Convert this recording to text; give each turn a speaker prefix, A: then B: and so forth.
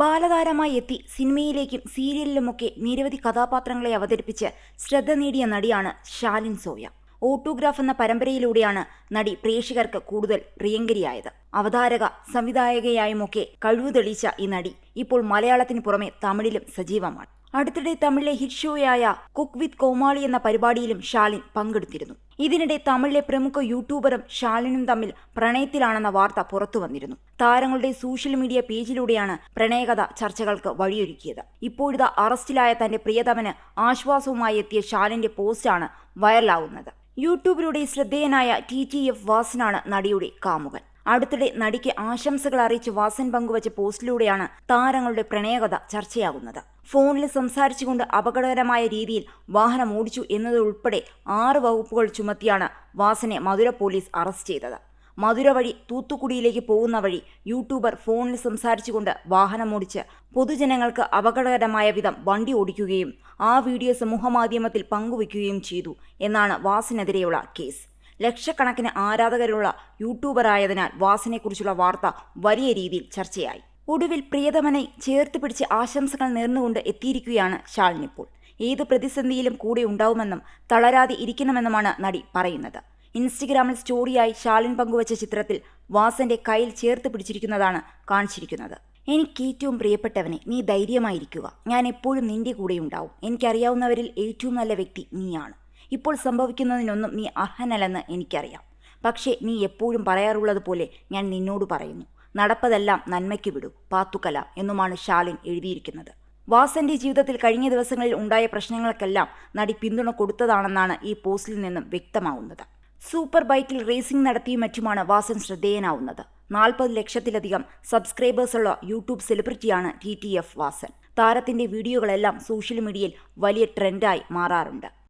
A: ബാലതാരമായി എത്തി സിനിമയിലേക്കും സീരിയലിലുമൊക്കെ നിരവധി കഥാപാത്രങ്ങളെ അവതരിപ്പിച്ച് ശ്രദ്ധ നേടിയ നടിയാണ് ഷാലിൻ സോയ. ഓട്ടോഗ്രാഫ് എന്ന പരമ്പരയിലൂടെയാണ് നടി പ്രേക്ഷകർക്ക് കൂടുതൽ പ്രിയങ്കരിയായത്. അവതാരക സംവിധായകയായുമൊക്കെ കഴിവ് തെളിയിച്ച ഈ നടി ഇപ്പോൾ മലയാളത്തിന് പുറമെ തമിഴിലും സജീവമാണ്. അടുത്തിടെ തമിഴിലെ ഹിറ്റ് ഷോയായ കുക്ക് വിത്ത് കോമാളി എന്ന പരിപാടിയിലും ഷാലിൻ പങ്കെടുത്തിരുന്നു. ഇതിനിടെ തമിഴിലെ പ്രമുഖ യൂട്യൂബറും ഷാലിനും തമ്മിൽ പ്രണയത്തിലാണെന്ന വാർത്ത പുറത്തു വന്നിരുന്നു. താരങ്ങളുടെ സോഷ്യൽ മീഡിയ പേജിലൂടെയാണ് പ്രണയകഥ ചർച്ചകൾക്ക് വഴിയൊരുക്കിയത്. ഇപ്പോഴിതാ അറസ്റ്റിലായ തന്റെ പ്രിയതമന് ആശ്വാസവുമായി എത്തിയ ഷാലിന്റെ പോസ്റ്റാണ് വൈറലാവുന്നത്. യൂട്യൂബിലൂടെ ശ്രദ്ധേയനായ ടി ടി എഫ് വാസനാണ് നടിയുടെ കാമുകൻ. അടുത്തിടെ നടിക്ക് ആശംസകൾ അറിയിച്ച് വാസൻ പങ്കുവച്ച പോസ്റ്റിലൂടെയാണ് താരങ്ങളുടെ പ്രണയകഥ ചർച്ചയാകുന്നത്. ഫോണിൽ സംസാരിച്ചുകൊണ്ട് അപകടകരമായ രീതിയിൽ വാഹനം ഓടിച്ചു എന്നതുൾപ്പെടെ ആറ് വകുപ്പുകൾ ചുമത്തിയാണ് വാസനെ മധുര പോലീസ് അറസ്റ്റ് ചെയ്തത്. മധുര വഴി തൂത്തുക്കുടിയിലേക്ക് പോകുന്ന വഴി യൂട്യൂബർ ഫോണിൽ സംസാരിച്ചുകൊണ്ട് വാഹനമോടിച്ച് പൊതുജനങ്ങൾക്ക് അപകടകരമായ വിധം വണ്ടി ഓടിക്കുകയും ആ വീഡിയോ സമൂഹമാധ്യമത്തിൽ പങ്കുവയ്ക്കുകയും ചെയ്തു എന്നാണ് വാസിനെതിരെയുള്ള കേസ്. ലക്ഷക്കണക്കിന് ആരാധകരുള്ള യൂട്യൂബറായതിനാൽ വാസിനെക്കുറിച്ചുള്ള വാർത്ത വലിയ രീതിയിൽ ചർച്ചയായി. ഒടുവിൽ പ്രിയതമനെ ചേർത്ത് പിടിച്ച് ആശംസകൾ നേർന്നുകൊണ്ട് എത്തിയിരിക്കുകയാണ് ഷാളിനിപ്പോൾ ഏത് പ്രതിസന്ധിയിലും കൂടെ ഉണ്ടാവുമെന്നും തളരാതെ ഇരിക്കണമെന്നുമാണ് നടി പറയുന്നത്. ഇൻസ്റ്റഗ്രാമിൽ സ്റ്റോറിയായി ഷാളിൻ പങ്കുവച്ച ചിത്രത്തിൽ വാസന്റെ കയ്യിൽ ചേർത്ത് പിടിച്ചിരിക്കുന്നതാണ് കാണിച്ചിരിക്കുന്നത്. എനിക്ക് ഏറ്റവും പ്രിയപ്പെട്ടവനെ നീ ധൈര്യമായിരിക്കുക. ഞാൻ എപ്പോഴും നിന്റെ കൂടെ ഉണ്ടാവും എനിക്കറിയാവുന്നവരിൽ ഏറ്റവും നല്ല വ്യക്തി നീയാണ്. ഇപ്പോൾ സംഭവിക്കുന്നതിനൊന്നും നീ അർഹനല്ലെന്ന് എനിക്കറിയാം. പക്ഷേ നീ എപ്പോഴും പറയാറുള്ളതുപോലെ ഞാൻ നിന്നോട് പറയുന്നു. നടപ്പതെല്ലാം നന്മയ്ക്ക് വിടൂ പാത്തുകല എന്നുമാണ് ഷാലിൻ എഴുതിയിരിക്കുന്നത്. വാസന്റെ ജീവിതത്തിൽ കഴിഞ്ഞ ദിവസങ്ങളിൽ ഉണ്ടായ പ്രശ്നങ്ങൾക്കെല്ലാം നടി പിന്തുണ കൊടുത്തതാണെന്നാണ് ഈ പോസ്റ്റിൽ നിന്നും വ്യക്തമാവുന്നത്. സൂപ്പർ ബൈക്കിൽ റേസിംഗ് നടത്തിയും മറ്റുമാണ് വാസൻ ശ്രദ്ധേയനാവുന്നത്. നാൽപ്പത് ലക്ഷത്തിലധികം സബ്സ്ക്രൈബേഴ്സുള്ള യൂട്യൂബ് സെലിബ്രിറ്റിയാണ് ടി ടി എഫ് വാസൻ. താരത്തിന്റെ വീഡിയോകളെല്ലാം സോഷ്യൽ മീഡിയയിൽ വലിയ ട്രെൻഡായി മാറാറുണ്ട്.